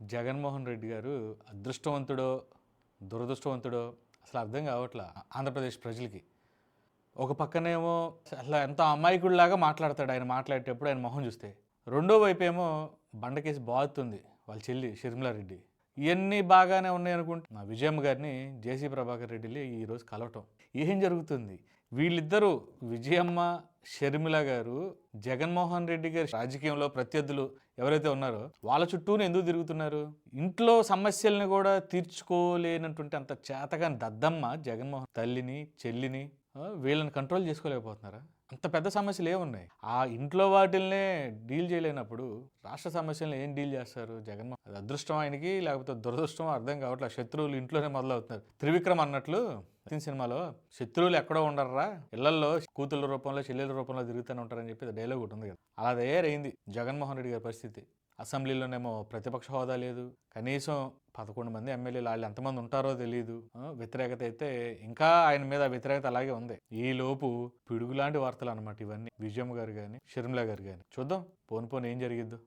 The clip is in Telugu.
జగన్మోహన్ రెడ్డి గారు అదృష్టవంతుడో దురదృష్టవంతుడో అసలు అర్థం కావట్లా ఆంధ్రప్రదేశ్ ప్రజలకి? ఒక పక్కనేమో అసలు ఎంతో అమాయకుడిలాగా మాట్లాడతాడు ఆయన మాట్లాడేటప్పుడు ఆయన మొహం చూస్తే. రెండో వైపు ఏమో బండకేసి బాగుతుంది వాళ్ళ చెల్లి షర్మిలారెడ్డి. ఇవన్నీ బాగానే ఉన్నాయి అనుకుంటే మా విజయమ్మ గారిని జేసీ ప్రభాకర్ రెడ్డిని ఈరోజు కలవటం. ఏం జరుగుతుంది? వీళ్ళిద్దరూ విజయమ్మ షర్మిల గారు జగన్మోహన్ రెడ్డి గారి రాజకీయంలో ప్రత్యర్థులు ఎవరైతే ఉన్నారో వాళ్ళ చుట్టూనే ఎందుకు తిరుగుతున్నారు? ఇంట్లో సమస్యల్ని కూడా తీర్చుకోలేనటువంటి అంత చేతగాని దద్దమ్మ జగన్మోహన్ తల్లిని చెల్లిని వీళ్ళని కంట్రోల్ చేసుకోలేకపోతున్నారా? అంత పెద్ద సమస్యలు ఏమున్నాయి? ఆ ఇంట్లో వాటిల్నే డీల్ చేయలేనప్పుడు రాష్ట్ర సమస్యలను ఏం డీల్ చేస్తారు జగన్మోహన్ అది అదృష్టం ఆయనకి లేకపోతే దురదృష్టం అర్థం కావట్లేదు. శత్రువులు ఇంట్లోనే మొదలవుతున్నారు. త్రివిక్రమ్ అన్నట్లు సత్యం సినిమాలో శత్రువులు ఎక్కడో ఉండర్రా. ఇళ్ళలో కూతుళ్ళ రూపంలో చెల్లెల రూపంలో తిరుగుతూనే ఉంటారని చెప్పి డైలాగ్ ఒకటి ఉంది కదా. అలా తయారైంది జగన్మోహన్ రెడ్డి గారి పరిస్థితి. అసెంబ్లీలోనేమో ప్రతిపక్ష హోదా లేదు. కనీసం పదకొండు మంది ఎమ్మెల్యేలు వాళ్ళు ఎంతమంది ఉంటారో తెలియదు వ్యతిరేకత అయితే ఇంకా ఆయన మీద వ్యతిరేకత అలాగే ఉంది. ఈ లోపు పిడుగులాంటి వార్తలు అనమాట ఇవన్నీ. విజయమ్మ గారు కానీ షర్మిల గారు కానీ చూద్దాం. పోను పోను ఏం జరిగిద్దో.